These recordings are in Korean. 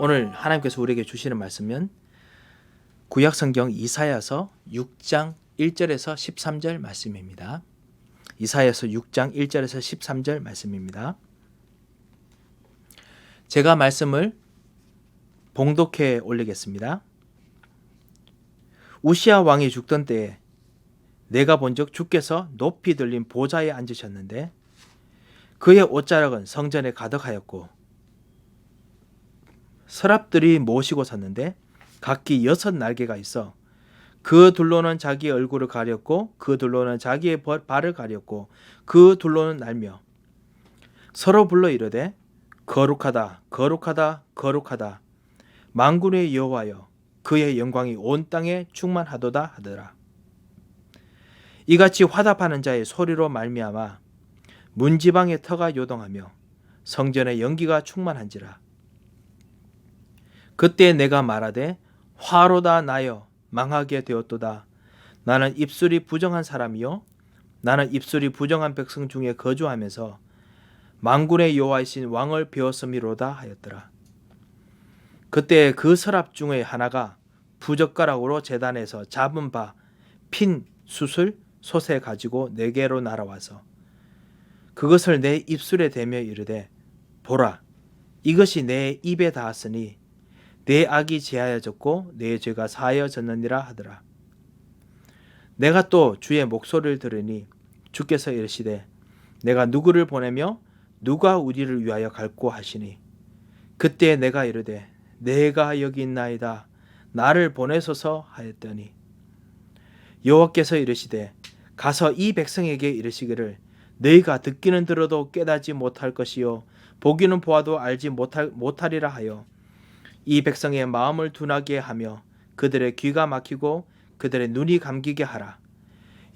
오늘 하나님께서 우리에게 주시는 말씀은 구약 성경 이사야서 6장 1절에서 13절 말씀입니다. 이사야서 6장 1절에서 13절 말씀입니다. 제가 말씀을 봉독해 올리겠습니다. 우시아 왕이 죽던 때에 내가 본즉 주께서 높이 들린 보좌에 앉으셨는데 그의 옷자락은 성전에 가득하였고 서랍들이 모시고 섰는데 각기 여섯 날개가 있어 그 둘로는 자기의 얼굴을 가렸고 그 둘로는 자기의 벌- 발을 가렸고 그 둘로는 날며 서로 불러 이르되 거룩하다 거룩하다 거룩하다. 만군의 여호와여 그의 영광이 온 땅에 충만하도다 하더라. 이같이 화답하는 자의 소리로 말미암아 문지방의 터가 요동하며 성전의 연기가 충만한지라 그때 내가 말하되 화로다 나여 망하게 되었도다. 나는 입술이 부정한 사람이요. 나는 입술이 부정한 백성 중에 거주하면서 만군의 여호와이신 왕을 배웠음이로다 하였더라. 그때 그 서랍 중의 하나가 부젓가락으로 재단에서 잡은 바핀 숯을 솥에 가지고 내게로 날아와서 그것을 내 입술에 대며 이르되 보라 이것이 내 입에 닿았으니 내 악이 제하여졌고 내 죄가 사하여졌느니라 하더라. 내가 또 주의 목소리를 들으니 주께서 이르시되 내가 누구를 보내며 누가 우리를 위하여 갈고 하시니? 그때 내가 이르되 내가 여기 있나이다. 나를 보내소서 하였더니. 여호와께서 이르시되 가서 이 백성에게 이르시기를 너희가 듣기는 들어도 깨닫지 못할 것이요 보기는 보아도 알지 못할 못하리라 하여 이 백성의 마음을 둔하게 하며 그들의 귀가 막히고 그들의 눈이 감기게 하라.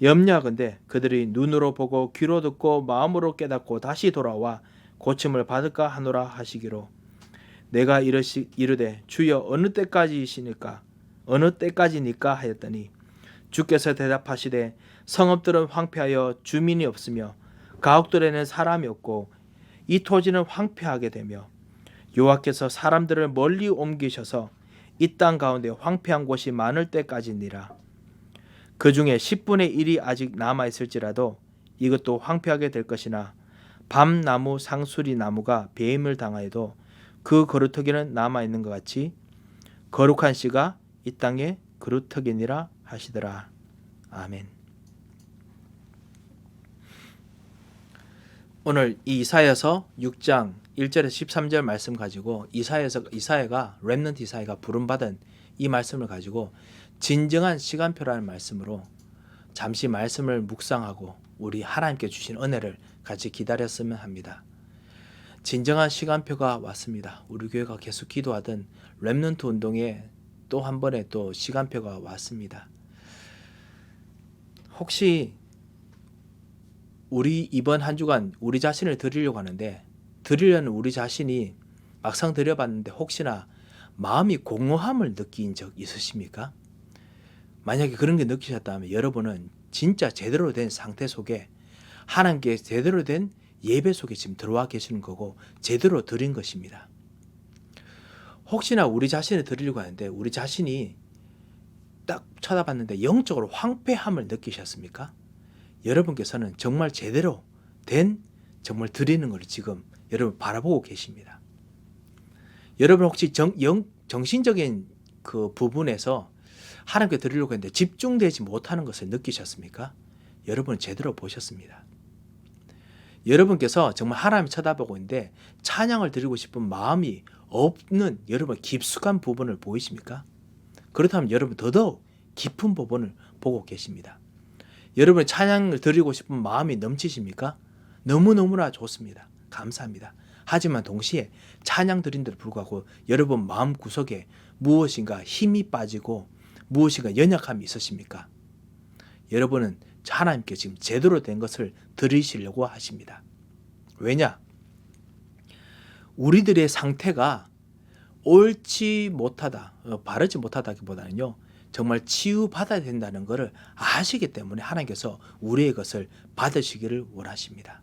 염려하건대 그들이 눈으로 보고 귀로 듣고 마음으로 깨닫고 다시 돌아와 고침을 받을까 하노라 하시기로. 내가 이르시 이르되 주여 어느 때까지이시니까? 어느 때까지니까? 하였더니 주께서 대답하시되 성읍들은 황폐하여 주민이 없으며 가옥들에는 사람이 없고 이 토지는 황폐하게 되며 여호와께서 사람들을 멀리 옮기셔서 이 땅 가운데 황폐한 곳이 많을 때까지니라. 그 중에 10분의 1이 아직 남아 있을지라도 이것도 황폐하게 될 것이나 밤나무 상수리 나무가 배임을 당하여도 그 거루터기는 남아 있는 것 같이 거룩한 씨가 이 땅에 거루터기니라 하시더라. 아멘. 오늘 이 이사야서 6장 1절에서 13절 말씀 가지고 이사야서 이사야가 렘넌트 이사야가 부름 받은 이 말씀을 가지고 진정한 시간표라는 말씀으로 잠시 말씀을 묵상하고 우리 하나님께 주신 은혜를 같이 기다렸으면 합니다. 진정한 시간표가 왔습니다. 우리 교회가 계속 기도하던 렘넌트 운동에 또 한 번의 또 시간표가 왔습니다. 혹시 우리 이번 한 주간 우리 자신을 드리려고 하는데 드리려는 우리 자신이 막상 드려봤는데 혹시나 마음이 공허함을 느낀 적 있으십니까? 만약에 그런 게 느끼셨다면 여러분은 진짜 제대로 된 상태 속에 하나님께 제대로 된 예배 속에 지금 들어와 계시는 거고 제대로 드린 것입니다. 혹시나 우리 자신을 드리려고 하는데 우리 자신이 딱 쳐다봤는데 영적으로 황폐함을 느끼셨습니까? 여러분께서는 정말 제대로 된 정말 드리는 걸 지금 여러분 바라보고 계십니다. 여러분 혹시 정, 영, 정신적인 그 부분에서 하나님께 드리려고 했는데 집중되지 못하는 것을 느끼셨습니까? 여러분 제대로 보셨습니다. 여러분께서 정말 하나님 쳐다보고 있는데 찬양을 드리고 싶은 마음이 없는 여러분 깊숙한 부분을 보이십니까? 그렇다면 여러분 더더욱 깊은 부분을 보고 계십니다. 여러분 찬양을 드리고 싶은 마음이 넘치십니까? 너무너무나 좋습니다. 감사합니다. 하지만 동시에 찬양 드린데도 불구하고 여러분 마음 구석에 무엇인가 힘이 빠지고 무엇인가 연약함이 있으십니까? 여러분은 하나님께 지금 제대로 된 것을 드리시려고 하십니다. 왜냐? 우리들의 상태가 옳지 못하다, 어, 바르지 못하다기보다는요, 정말 치유받아야 된다는 것을 아시기 때문에 하나님께서 우리의 것을 받으시기를 원하십니다.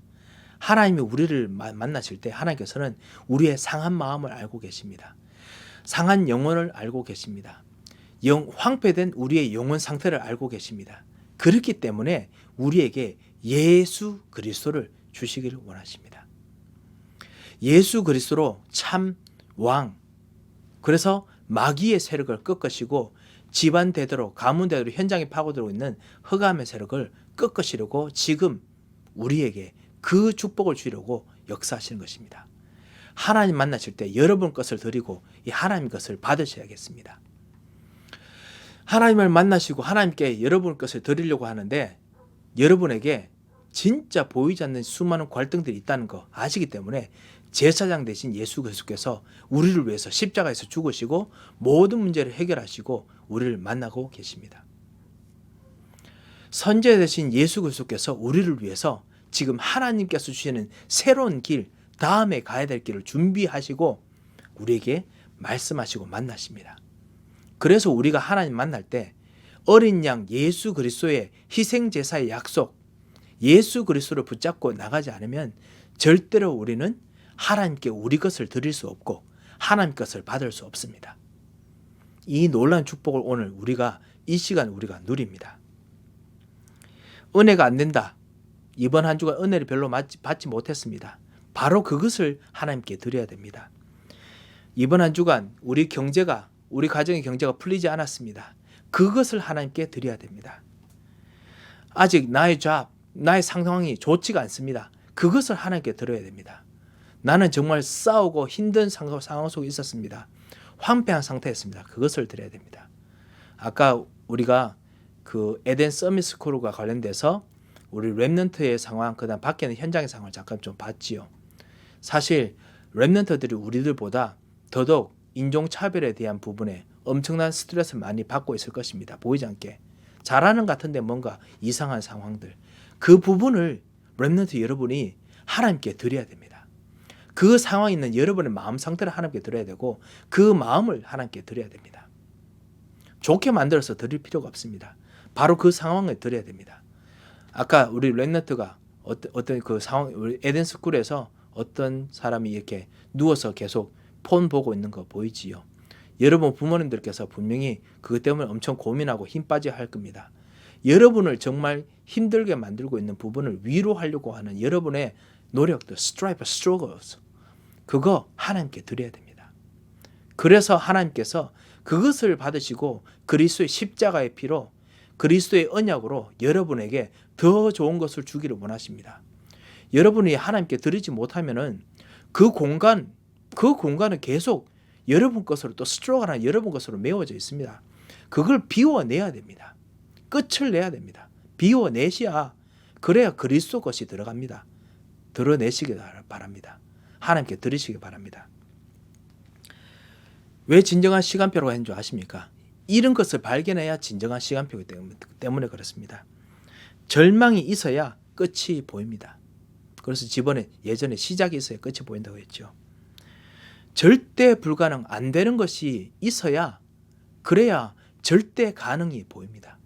하나님이 우리를 마- 만나실 때 하나님께서는 우리의 상한 마음을 알고 계십니다. 상한 영혼을 알고 계십니다. 영, 황폐된 우리의 영혼 상태를 알고 계십니다. 그렇기 때문에 우리에게 예수 그리스도를 주시기를 원하십니다. 예수 그리스도로 참 왕. 그래서 마귀의 세력을 꺾으시고 집안 대대로 가문 대대로 현장에 파고들고 있는 흑암의 세력을 꺾으시려고 지금 우리에게 그 축복을 주려고 역사하시는 것입니다. 하나님 만나실 때 여러분 것을 드리고 이 하나님 것을 받으셔야겠습니다. 하나님을 만나시고 하나님께 여러분 것을 드리려고 하는데 여러분에게 진짜 보이지 않는 수많은 갈등들이 있다는 거 아시기 때문에 제사장 대신 예수 그리스도께서 우리를 위해서 십자가에서 죽으시고 모든 문제를 해결하시고 우리를 만나고 계십니다. 선제 대신 예수 그리스도께서 우리를 위해서 지금 하나님께서 주시는 새로운 길, 다음에 가야 될 길을 준비하시고 우리에게 말씀하시고 만나십니다. 그래서 우리가 하나님 만날 때 어린 양 예수 그리스도의 희생 제사의 약속, 예수 그리스도를 붙잡고 나가지 않으면 절대로 우리는 하나님께 우리 것을 드릴 수 없고 하나님 것을 받을 수 없습니다. 이 놀라운 축복을 오늘 우리가 이 시간 우리가 누립니다. 은혜가 안 된다. 이번 한 주간 은혜를 별로 받지 못했습니다. 바로 그것을 하나님께 드려야 됩니다. 이번 한 주간 우리 경제가 우리 가정의 경제가 풀리지 않았습니다. 그것을 하나님께 드려야 됩니다. 아직 나의 잡, 나의 상황이 좋지가 않습니다. 그것을 하나님께 드려야 됩니다. 나는 정말 싸우고 힘든 상황 속에 있었습니다. 황폐한 상태였습니다. 그것을 드려야 됩니다. 아까 우리가 그 에덴 서밋 스쿨과 관련돼서 우리 랩넌트의 상황, 그다음 밖에 있는 현장의 상황을 잠깐 좀 봤지요. 사실 랩넌트들이 우리들보다 더더욱 인종 차별에 대한 부분에 엄청난 스트레스를 많이 받고 있을 것입니다. 보이지 않게 잘하는 같은데 뭔가 이상한 상황들 그 부분을 렘넌트 여러분이 하나님께 드려야 됩니다. 그 상황에 있는 여러분의 마음 상태를 하나님께 드려야 되고 그 마음을 하나님께 드려야 됩니다. 좋게 만들어서 드릴 필요가 없습니다. 바로 그 상황을 드려야 됩니다. 아까 우리 렘넌트가 어떤, 어떤 그 상황 우리 에덴 스쿨에서 어떤 사람이 이렇게 누워서 계속 폰 보고 있는 거 보이지요. 여러분 부모님들께서 분명히 그것 때문에 엄청 고민하고 힘 빠져 할 겁니다. 여러분을 정말 힘들게 만들고 있는 부분을 위로하려고 하는 여러분의 노력들, strive, struggles, 그거 하나님께 드려야 됩니다. 그래서 하나님께서 그것을 받으시고 그리스도의 십자가의 피로 그리스도의 언약으로 여러분에게 더 좋은 것을 주기를 원하십니다. 여러분이 하나님께 드리지 못하면은 그 공간, 그 공간은 계속 여러분 것으로 또 스트로가나 여러분 것으로 메워져 있습니다. 그걸 비워내야 됩니다. 끝을 내야 됩니다. 비워내셔야 그래야 그리스도 것이 들어갑니다. 드러내시기 바랍니다. 하나님께 들으시기 바랍니다. 왜 진정한 시간표라고 하는 줄 아십니까? 이런 것을 발견해야 진정한 시간표이기 때문에 그렇습니다. 절망이 있어야 끝이 보입니다. 그래서 집번에 예전에 시작이 있어야 끝이 보인다고 했죠. 절대 불가능 안 되는 것이 있어야 그래야 절대 가능이 보입니다.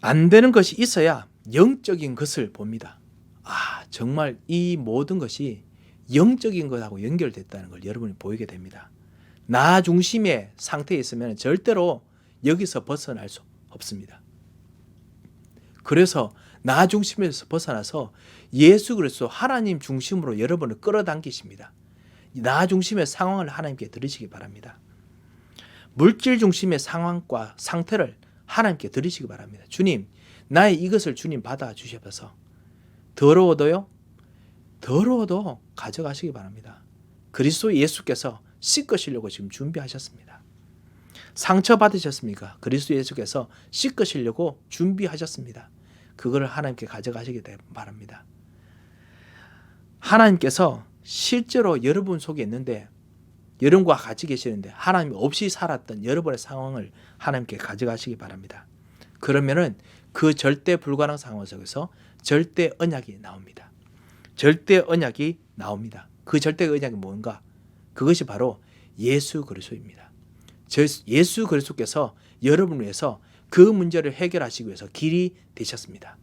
안 되는 것이 있어야 영적인 것을 봅니다. 아, 정말 이 모든 것이 영적인 것하고 연결됐다는 걸 여러분이 보이게 됩니다. 나 중심의 상태에 있으면 절대로 여기서 벗어날 수 없습니다. 그래서 나 중심에서 벗어나서 예수 그리스도 하나님 중심으로 여러분을 끌어당기십니다. 나 중심의 상황을 하나님께 들으시기 바랍니다. 물질 중심의 상황과 상태를 하나님께 드리시기 바랍니다. 주님, 나의 이것을 주님 받아 주셔서 더러워도요, 더러워도 가져가시기 바랍니다. 그리스도 예수께서 씻으시려고 지금 준비하셨습니다. 상처 받으셨습니까? 그리스도 예수께서 씻으시려고 준비하셨습니다. 그거를 하나님께 가져가시기 바랍니다. 하나님께서 실제로 여러분 속에 있는데 여러분과 같이 계시는데 하나님 없이 살았던 여러분의 상황을 하나님께 가져가시기 바랍니다. 그러면은 그 절대 불가능 상황 속에서 절대 언약이 나옵니다. 절대 언약이 나옵니다. 그 절대 언약이 뭔가? 그것이 바로 예수 그리스도입니다. 예수 그리스도께서 여러분을 위해서 그 문제를 해결하시기 위해서 길이 되셨습니다.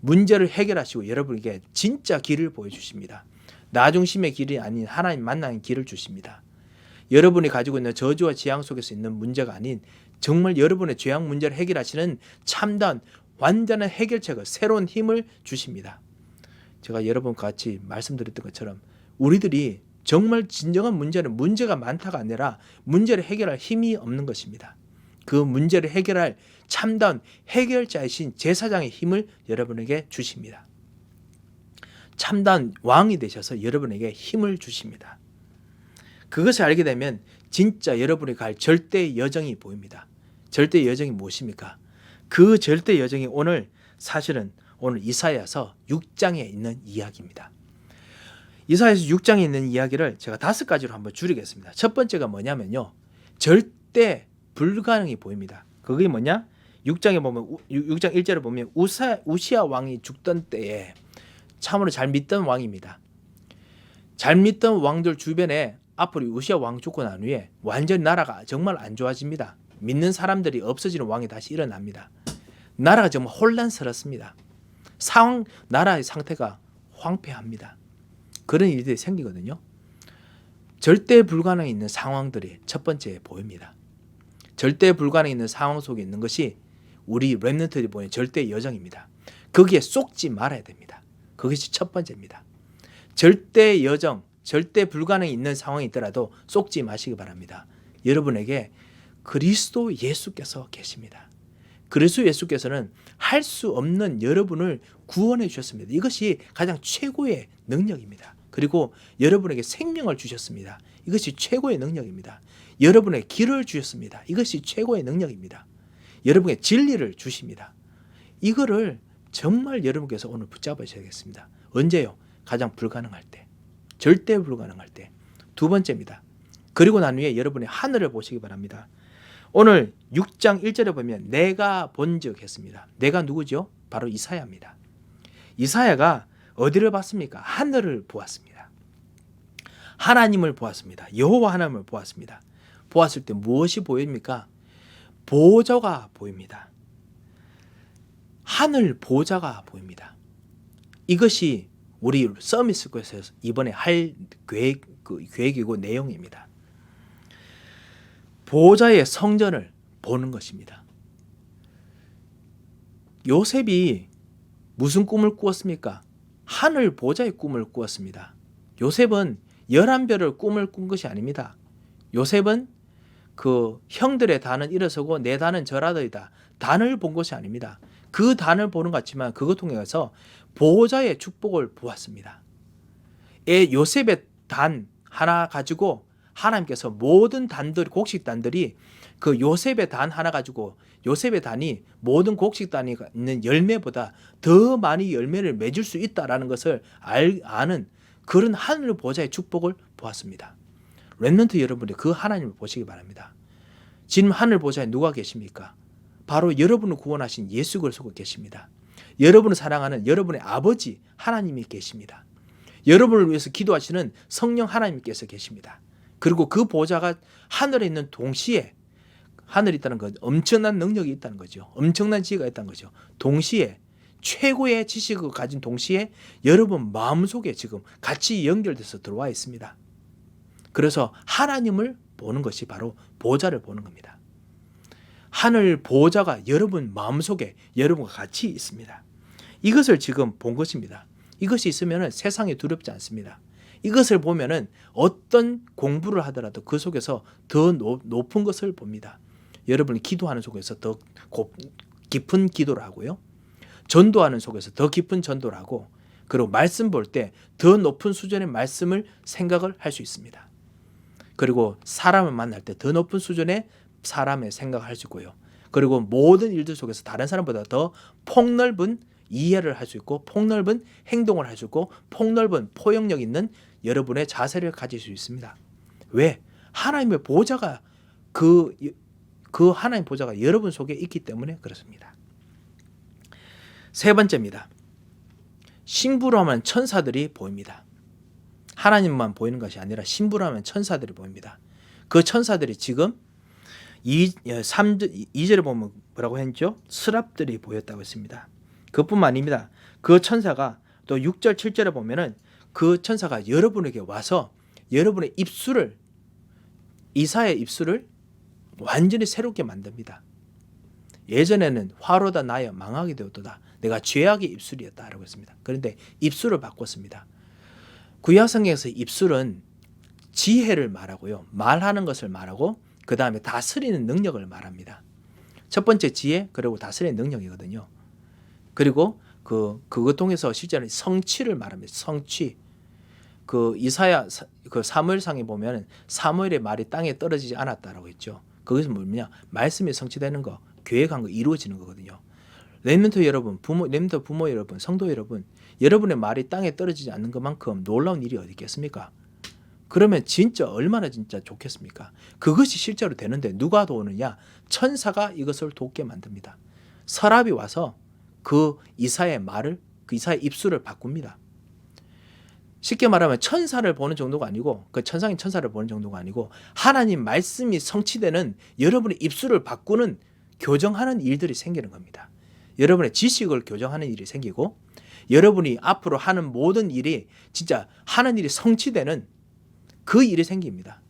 문제를 해결하시고 여러분에게 진짜 길을 보여주십니다. 나 중심의 길이 아닌 하나님 만나는 길을 주십니다. 여러분이 가지고 있는 저주와 지향 속에서 있는 문제가 아닌 정말 여러분의 죄악 문제를 해결하시는 참다운 완전한 해결책을 새로운 힘을 주십니다. 제가 여러분 같이 말씀드렸던 것처럼 우리들이 정말 진정한 문제는 문제가 많다가 아니라 문제를 해결할 힘이 없는 것입니다. 그 문제를 해결할 참다운 해결자이신 제사장의 힘을 여러분에게 주십니다. 참다운 왕이 되셔서 여러분에게 힘을 주십니다. 그것을 알게 되면 진짜 여러분이 갈 절대 여정이 보입니다. 절대 여정이 무엇입니까? 그 절대 여정이 오늘 사실은 오늘 이사야서 6장에 있는 이야기입니다. 이사야서 6장에 있는 이야기를 제가 다섯 가지로 한번 줄이겠습니다. 첫 번째가 뭐냐면요. 절대 불가능이 보입니다. 그게 뭐냐? 6장에 보면 6장 1절에 보면 우사, 우시아 왕이 죽던 때에 참으로 잘 믿던 왕입니다. 잘 믿던 왕들 주변에 앞으로 우시아 왕 죽고 난 후에 완전히 나라가 정말 안 좋아집니다. 믿는 사람들이 없어지는 왕이 다시 일어납니다. 나라가 정말 혼란스럽습니다. 상황 나라의 상태가 황폐합니다. 그런 일들이 생기거든요. 절대 불가능에 있는 상황들이 첫 번째 보입니다. 절대 불가능에 있는 상황 속에 있는 것이 우리 랩런트들이 보는 절대 여정입니다. 거기에 쏙지 말아야 됩니다. 그것이 첫 번째입니다. 절대 여정, 절대 불가능이 있는 상황이 있더라도 쏙지 마시기 바랍니다. 여러분에게 그리스도 예수께서 계십니다. 그리스도 예수께서는 할 수 없는 여러분을 구원해 주셨습니다. 이것이 가장 최고의 능력입니다. 그리고 여러분에게 생명을 주셨습니다. 이것이 최고의 능력입니다. 여러분에게 길을 주셨습니다. 이것이 최고의 능력입니다. 여러분에게 진리를 주십니다. 이거를 정말 여러분께서 오늘 붙잡으셔야겠습니다. 언제요? 가장 불가능할 때. 절대 불가능할 때. 두 번째입니다. 그리고 난 후에 여러분의 하늘을 보시기 바랍니다. 오늘 6장 1절에 보면 내가 본즉 했습니다. 내가 누구죠? 바로 이사야입니다. 이사야가 어디를 봤습니까? 하늘을 보았습니다. 하나님을 보았습니다. 여호와 하나님을 보았습니다. 보았을 때 무엇이 보입니까? 보좌가 보입니다. 하늘 보좌가 보입니다. 이것이 우리 서미스에서 이번에 할 계획, 그 계획이고 내용입니다. 보좌의 성전을 보는 것입니다. 요셉이 무슨 꿈을 꾸었습니까? 하늘 보좌의 꿈을 꾸었습니다. 요셉은 열한 별을 꿈을 꾼 것이 아닙니다. 요셉은 그 형들의 단은 일어서고 내 단은 절하더이다. 단을 본 것이 아닙니다. 그 단을 보는 것 같지만 그것 통해서 보호자의 축복을 보았습니다. 에 요셉의 단 하나 가지고 하나님께서 모든 단들 곡식 단들이 그 요셉의 단 하나 가지고 요셉의 단이 모든 곡식 단이 있는 열매보다 더 많이 열매를 맺을 수 있다라는 것을 알, 아는 그런 하늘 보좌의 축복을 보았습니다. 랩런트 여러분이 그 하나님을 보시기 바랍니다. 지금 하늘 보좌에 누가 계십니까? 바로 여러분을 구원하신 예수 그리스도가 계십니다. 여러분을 사랑하는 여러분의 아버지 하나님이 계십니다. 여러분을 위해서 기도하시는 성령 하나님께서 계십니다. 그리고 그 보좌가 하늘에 있는 동시에 하늘에 있다는 건 엄청난 능력이 있다는 거죠. 엄청난 지혜가 있다는 거죠. 동시에 최고의 지식을 가진 동시에 여러분 마음속에 지금 같이 연결돼서 들어와 있습니다. 그래서 하나님을 보는 것이 바로 보좌를 보는 겁니다. 하늘 보좌가 여러분 마음속에 여러분과 같이 있습니다. 이것을 지금 본 것입니다. 이것이 있으면 세상이 두렵지 않습니다. 이것을 보면은 어떤 공부를 하더라도 그 속에서 더 높은 것을 봅니다. 여러분이 기도하는 속에서 더 깊은 기도를 하고요. 전도하는 속에서 더 깊은 전도를 하고 그리고 말씀 볼 때 더 높은 수준의 말씀을 생각을 할 수 있습니다. 그리고 사람을 만날 때 더 높은 수준의 사람의 생각을 할 수 있고요. 그리고 모든 일들 속에서 다른 사람보다 더 폭넓은 이해를 할 수 있고 폭넓은 행동을 할 수 있고 폭넓은 포용력 있는 여러분의 자세를 가질 수 있습니다. 왜? 하나님의 보좌가 그, 그 하나님 보좌가 여러분 속에 있기 때문에 그렇습니다. 세 번째입니다. 신부라면 천사들이 보입니다. 하나님만 보이는 것이 아니라 신부라면 천사들이 보입니다. 그 천사들이 지금 2, 3, 2절에 보면 뭐라고 했죠? 스랍들이 보였다고 했습니다. 그뿐만 아닙니다. 그 천사가 또 6절, 7절에 보면은 그 천사가 여러분에게 와서 여러분의 입술을 이사의 입술을 완전히 새롭게 만듭니다. 예전에는 화로다 나여 망하게 되었도다. 내가 죄악의 입술이었다라고 했습니다. 그런데 입술을 바꿨습니다. 구약 성경에서 입술은 지혜를 말하고요. 말하는 것을 말하고 그 다음에 다스리는 능력을 말합니다. 첫 번째 지혜 그리고 다스리는 능력이거든요. 그리고 그 그것 통해서 실제로 성취를 말합니다. 성취. 그 이사야 사- 그 사무엘상에 보면 사무엘의 말이 땅에 떨어지지 않았다라고 했죠. 그것은 뭐냐? 말씀이 성취되는 거, 계획한 거 이루어지는 거거든요. 렘넌트 여러분, 부모 렘넌트 부모 여러분, 성도 여러분, 여러분의 말이 땅에 떨어지지 않는 것만큼 놀라운 일이 어디 있겠습니까? 그러면 진짜 얼마나 진짜 좋겠습니까? 그것이 실제로 되는데 누가 도우느냐? 천사가 이것을 돕게 만듭니다. 서랍이 와서 그 이사의 말을 그 이사의 입술을 바꿉니다. 쉽게 말하면 천사를 보는 정도가 아니고 그 천상인 천사를 보는 정도가 아니고 하나님 말씀이 성취되는 여러분의 입술을 바꾸는 교정하는 일들이 생기는 겁니다. 여러분의 지식을 교정하는 일이 생기고 여러분이 앞으로 하는 모든 일이 진짜 하는 일이 성취되는 그 일이 생깁니다.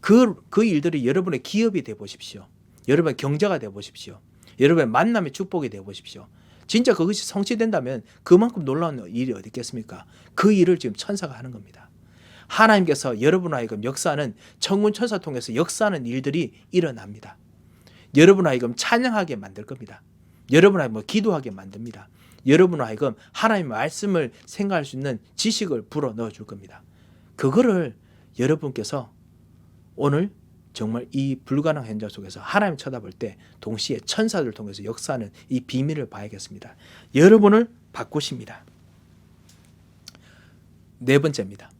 그, 그 일들이 여러분의 기업이 돼 보십시오. 여러분의 경제가 돼 보십시오. 여러분의 만남의 축복이 돼 보십시오. 진짜 그것이 성취된다면 그만큼 놀라운 일이 어디 있겠습니까? 그 일을 지금 천사가 하는 겁니다. 하나님께서 여러분 하여금 역사는 천군 천사 통해서 역사하는 일들이 일어납니다. 여러분 하여금 찬양하게 만들 겁니다. 여러분 하여금 뭐 기도하게 만듭니다. 여러분 하여금 하나님의 말씀을 생각할 수 있는 지식을 불어 넣어 줄 겁니다. 그거를 여러분께서 오늘 정말 이 불가능한 현장 속에서 하나님 쳐다볼 때 동시에 천사들 통해서 역사하는 이 비밀을 봐야겠습니다. 여러분을 바꾸십니다. 네 번째입니다.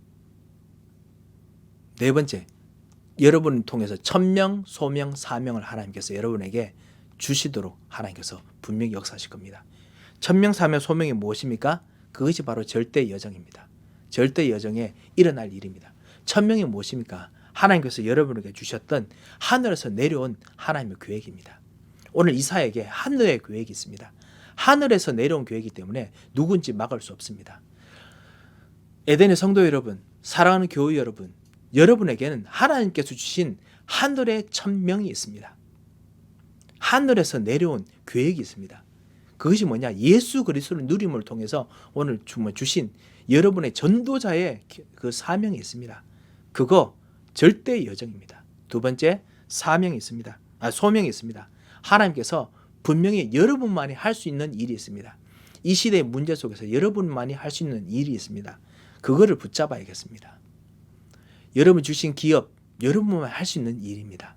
네 번째, 여러분을 통해서 천명, 소명, 사명을 하나님께서 여러분에게 주시도록 하나님께서 분명히 역사하실 겁니다. 천명, 사명, 소명이 무엇입니까? 그것이 바로 절대 여정입니다. 절대 여정에 일어날 일입니다. 천명이 무엇입니까? 하나님께서 여러분에게 주셨던 하늘에서 내려온 하나님의 계획입니다. 오늘 이사에게 하늘의 계획이 있습니다. 하늘에서 내려온 계획이기 때문에 누군지 막을 수 없습니다. 에덴의 성도 여러분, 사랑하는 교우 여러분, 여러분에게는 하나님께서 주신 하늘의 천명이 있습니다. 하늘에서 내려온 계획이 있습니다. 그것이 뭐냐? 예수 그리스도를 누림을 통해서 오늘 주신 여러분의 전도자의 그 사명이 있습니다. 그거 절대 여정입니다. 두 번째 사명이 있습니다. 아, 소명이 있습니다. 하나님께서 분명히 여러분만이 할 수 있는 일이 있습니다. 이 시대의 문제 속에서 여러분만이 할 수 있는 일이 있습니다. 그거를 붙잡아야겠습니다. 여러분 주신 기업, 여러분만 할 수 있는 일입니다.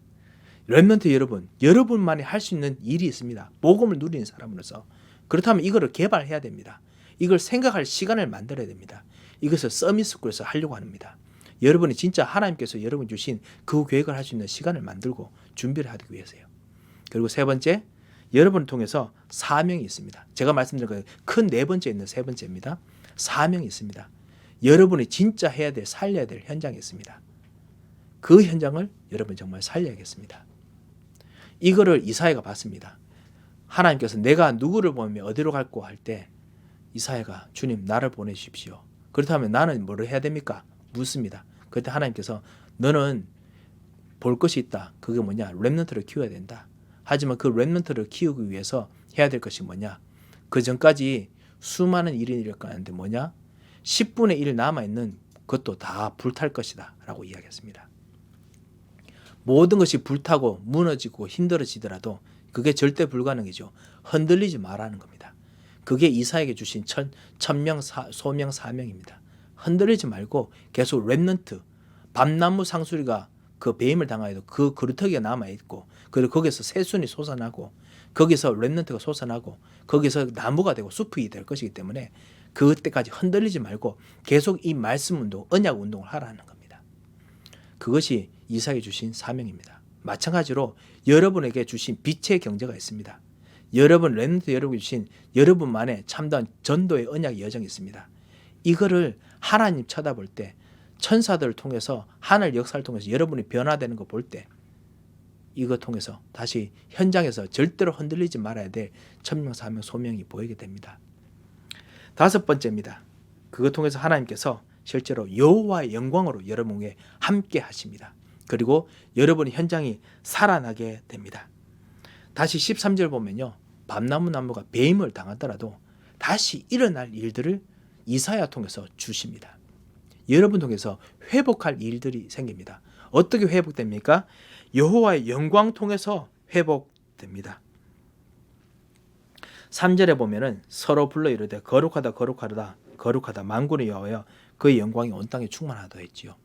렘넌트 여러분, 여러분만이 할 수 있는 일이 있습니다. 복음을 누리는 사람으로서. 그렇다면 이거를 개발해야 됩니다. 이걸 생각할 시간을 만들어야 됩니다. 이것을 서밋스쿨에서 하려고 합니다. 여러분이 진짜 하나님께서 여러분 주신 그 계획을 할 수 있는 시간을 만들고 준비를 하기 위해서요. 그리고 세 번째, 여러분을 통해서 사명이 있습니다. 제가 말씀드린 큰 네 번째 있는 세 번째입니다. 사명이 있습니다. 여러분이 진짜 해야 될, 살려야 될 현장이 있습니다. 그 현장을 여러분 정말 살려야겠습니다. 이거를 이사야가 봤습니다. 하나님께서 내가 누구를 보면 어디로 갈고 할 때 이사야가 주님 나를 보내십시오. 그렇다면 나는 뭐를 해야 됩니까? 묻습니다. 그때 하나님께서 너는 볼 것이 있다. 그게 뭐냐? 렘넌트를 키워야 된다. 하지만 그 렘넌트를 키우기 위해서 해야 될 것이 뭐냐? 그 전까지 수많은 일이 일어나는데 뭐냐? 10분의 1 남아 있는 그것도 다 불탈 것이다. 라고 이야기했습니다. 모든 것이 불타고 무너지고 힘들어지더라도 그게 절대 불가능이죠. 흔들리지 말라는 겁니다. 그게 이사에게 주신 천, 천명 사, 소명 사명입니다. 흔들리지 말고 계속 랩넌트 밤나무 상수리가 그 배임을 당하여도 그 그루터기가 남아 있고 그리고 거기서 새순이 솟아나고 거기서 랩넌트가 솟아나고 거기서 나무가 되고 숲이 될 것이기 때문에 그때까지 흔들리지 말고 계속 이 말씀 운동, 언약 운동을 하라는 겁니다. 그것이 이사에 주신 사명입니다. 마찬가지로 여러분에게 주신 빛의 경제가 있습니다. 여러분 렘넌트 여러분이 주신 여러분만의 참다운 전도의 언약의 여정이 있습니다. 이거를 하나님 쳐다볼 때 천사들을 통해서 하늘 역사를 통해서 여러분이 변화되는 거 볼 때 이거 통해서 다시 현장에서 절대로 흔들리지 말아야 될 천명 사명 소명이 보이게 됩니다. 다섯 번째입니다. 그것 통해서 하나님께서 실제로 여호와의 영광으로 여러분에게 함께 하십니다. 그리고 여러분의 현장이 살아나게 됩니다. 다시 13절 보면요. 밤나무 나무가 배임을 당하더라도 다시 일어날 일들을 이사야 통해서 주십니다. 여러분 통해서 회복할 일들이 생깁니다. 어떻게 회복됩니까? 여호와의 영광 통해서 회복됩니다. 3절에 보면은 서로 불러 이르되 거룩하다 거룩하다 거룩하다 만군의 여호와여 그의 영광이 온 땅에 충만하다 했지요.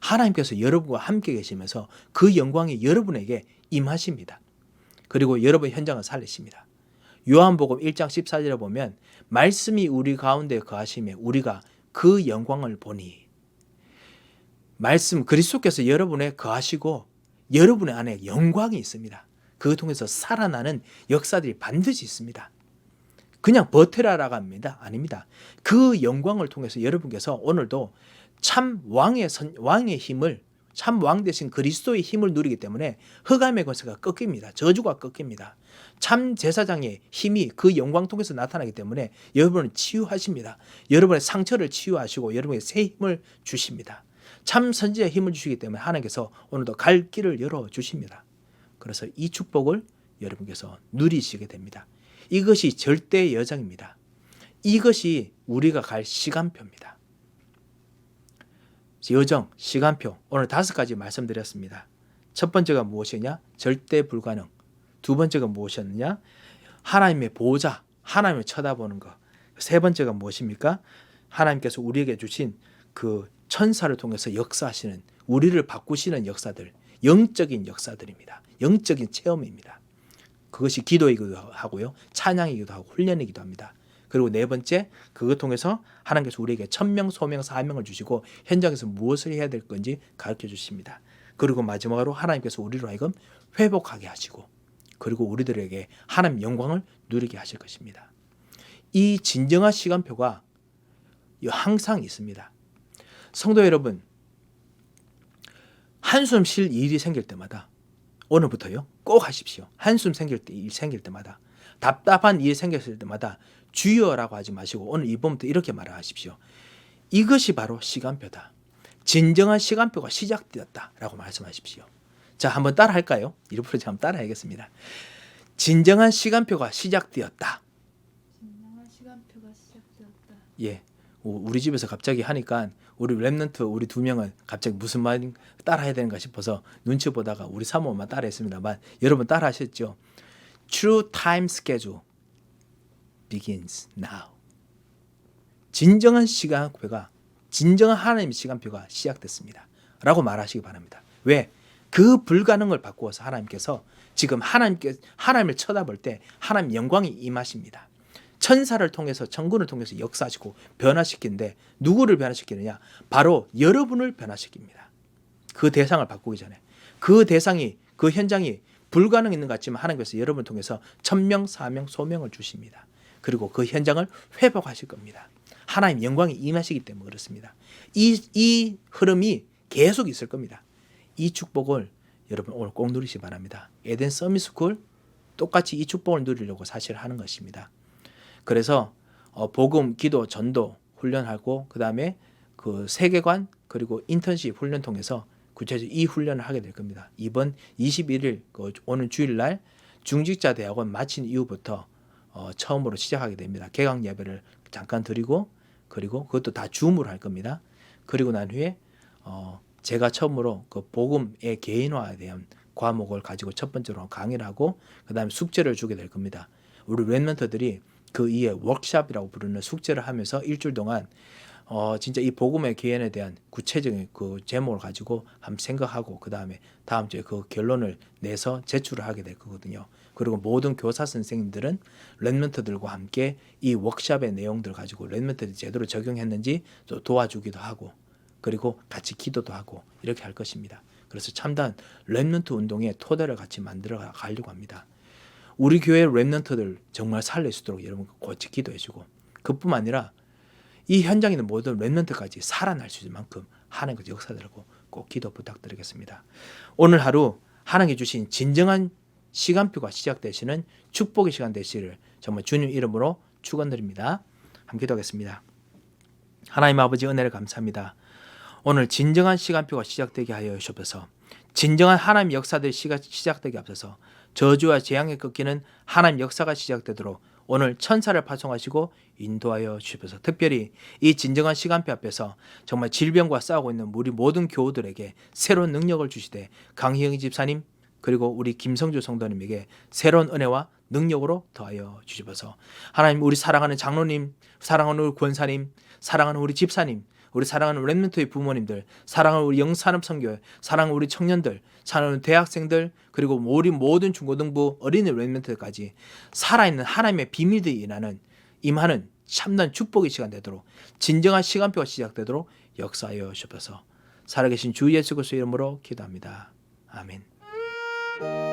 하나님께서 여러분과 함께 계시면서 그 영광이 여러분에게 임하십니다. 그리고 여러분의 현장을 살리십니다. 요한복음 1장 14절에 보면 말씀이 우리 가운데 거하시며 우리가 그 영광을 보니 말씀 그리스도께서 여러분에 거하시고 여러분의 안에 영광이 있습니다. 그 통해서 살아나는 역사들이 반드시 있습니다. 그냥 버텨라라고 합니다. 아닙니다. 그 영광을 통해서 여러분께서 오늘도 참 왕의 선, 왕의 힘을 참 왕 대신 그리스도의 힘을 누리기 때문에 흑암의 권세가 꺾입니다. 저주가 꺾입니다. 참 제사장의 힘이 그 영광 통해서 나타나기 때문에 여러분은 치유하십니다. 여러분의 상처를 치유하시고 여러분에게 새 힘을 주십니다. 참 선지자의 힘을 주시기 때문에 하나님께서 오늘도 갈 길을 열어 주십니다. 그래서 이 축복을 여러분께서 누리시게 됩니다. 이것이 절대 여정입니다. 이것이 우리가 갈 시간표입니다. 여정, 시간표 오늘 다섯 가지 말씀드렸습니다. 첫 번째가 무엇이냐? 절대 불가능. 두 번째가 무엇이었느냐? 하나님의 보호자, 하나님을 쳐다보는 것. 세 번째가 무엇입니까? 하나님께서 우리에게 주신 그 천사를 통해서 역사하시는 우리를 바꾸시는 역사들, 영적인 역사들입니다. 영적인 체험입니다. 그것이 기도이기도 하고요. 찬양이기도 하고 훈련이기도 합니다. 그리고 네 번째 그것 통해서 하나님께서 우리에게 천명 소명 사명을 주시고 현장에서 무엇을 해야 될 건지 가르쳐 주십니다. 그리고 마지막으로 하나님께서 우리로 하여금 회복하게 하시고 그리고 우리들에게 하나님 영광을 누리게 하실 것입니다. 이 진정한 시간표가 항상 있습니다. 성도 여러분, 한숨 쉴 일이 생길 때마다 오늘부터요 꼭 하십시오. 한숨 생길 때 일 생길 때마다 답답한 일이 생겼을 때마다 주여라고 하지 마시고 오늘 이번부터 이렇게 말하십시오. 이것이 바로 시간표다. 진정한 시간표가 시작되었다라고 말씀하십시오. 자, 한번 따라 할까요? 이렇게 한번 따라 하겠습니다. 진정한 시간표가 시작되었다. 진정한 시간표가 시작되었다. 예. 우리 집에서 갑자기 하니까 우리 랩런트 우리 두 명은 갑자기 무슨 말 따라해야 되는가 싶어서 눈치 보다가 우리 사모만 따라했습니다만 여러분 따라하셨죠? True time schedule begins now. 진정한 시간표가 진정한 하나님의 시간표가 시작됐습니다. 라고 말하시기 바랍니다. 왜? 그 불가능을 바꾸어서 하나님께서 지금 하나님께 하나님을 쳐다볼 때 하나님 영광이 임하십니다. 천사를 통해서 천군을 통해서 역사하시고 변화시키는데 누구를 변화시키느냐? 바로 여러분을 변화시킵니다. 그 대상을 바꾸기 전에 그 대상이 그 현장이 불가능 있는 것 같지만 하나님께서 여러분을 통해서 천명, 사명, 소명을 주십니다. 그리고 그 현장을 회복하실 겁니다. 하나님 영광이 임하시기 때문에 그렇습니다. 이, 이 흐름이 계속 있을 겁니다. 이 축복을 여러분 오늘 꼭 누리시 기 바랍니다. 에덴 서미스쿨 똑같이 이 축복을 누리려고 사실 하는 것입니다. 그래서 어, 복음, 기도, 전도 훈련하고 그 다음에 그 세계관 그리고 인턴십 훈련 통해서 구체적으로 이 훈련을 하게 될 겁니다. 이번 21일 그 오늘 주일날 중직자 대학원 마친 이후부터 어, 처음으로 시작하게 됩니다. 개강 예배를 잠깐 드리고 그리고 그것도 다 줌으로 할 겁니다. 그리고 난 후에 어, 제가 처음으로 그 복음의 개인화에 대한 과목을 가지고 첫 번째로 강의를 하고 그다음에 숙제를 주게 될 겁니다. 우리 랩런터들이 그 이에 워크샵이라고 부르는 숙제를 하면서 일주일 동안 어 진짜 이 복음의 기원에 대한 구체적인 그 제목을 가지고 한번 생각하고 그 다음에 다음 주에 그 결론을 내서 제출을 하게 될 거거든요. 그리고 모든 교사 선생님들은 랩런트들과 함께 이 워크샵의 내용들 가지고 랩런트들이 제대로 적용했는지 또 도와주기도 하고 그리고 같이 기도도 하고 이렇게 할 것입니다. 그래서 참단 랩런트 운동의 토대를 같이 만들어 가려고 합니다. 우리 교회 랩런트들 정말 살릴 수 있도록 여러분 고치 기도해 주고 그뿐만 아니라 이 현장에 있는 모든 랩런트까지 살아날 수 있을 만큼 하나님께 역사들고 꼭 기도 부탁드리겠습니다. 오늘 하루 하나님께 주신 진정한 시간표가 시작되시는 축복의 시간 되시를 정말 주님 이름으로 축원드립니다. 함께 기도하겠습니다. 하나님 아버지 은혜를 감사합니다. 오늘 진정한 시간표가 시작되게 하여 주셔서. 진정한 하나님 역사들이 시작되기 앞서서. 저주와 재앙에 꺾이는 하나님 역사가 시작되도록 오늘 천사를 파송하시고 인도하여 주셔서. 특별히 이 진정한 시간표 앞에서 정말 질병과 싸우고 있는 우리 모든 교우들에게 새로운 능력을 주시되 강희영 집사님 그리고 우리 김성주 성도님에게 새로운 은혜와 능력으로 더하여 주시옵소서. 하나님 우리 사랑하는 장로님, 사랑하는 우리 권사님, 사랑하는 우리 집사님, 우리 사랑하는 랩멘토의 부모님들, 사랑하는 우리 영산업 선교, 사랑하는 우리 청년들, 사랑하는 대학생들, 그리고 우리 모든 중고등부 어린이 랩멘토까지 살아있는 하나님의 비밀들이 일하는 임하는 참난 축복의 시간 되도록 진정한 시간표가 시작되도록 역사하여 주옵소서. 살아계신 주 예수 그리스도의 이름으로 기도합니다. 아멘.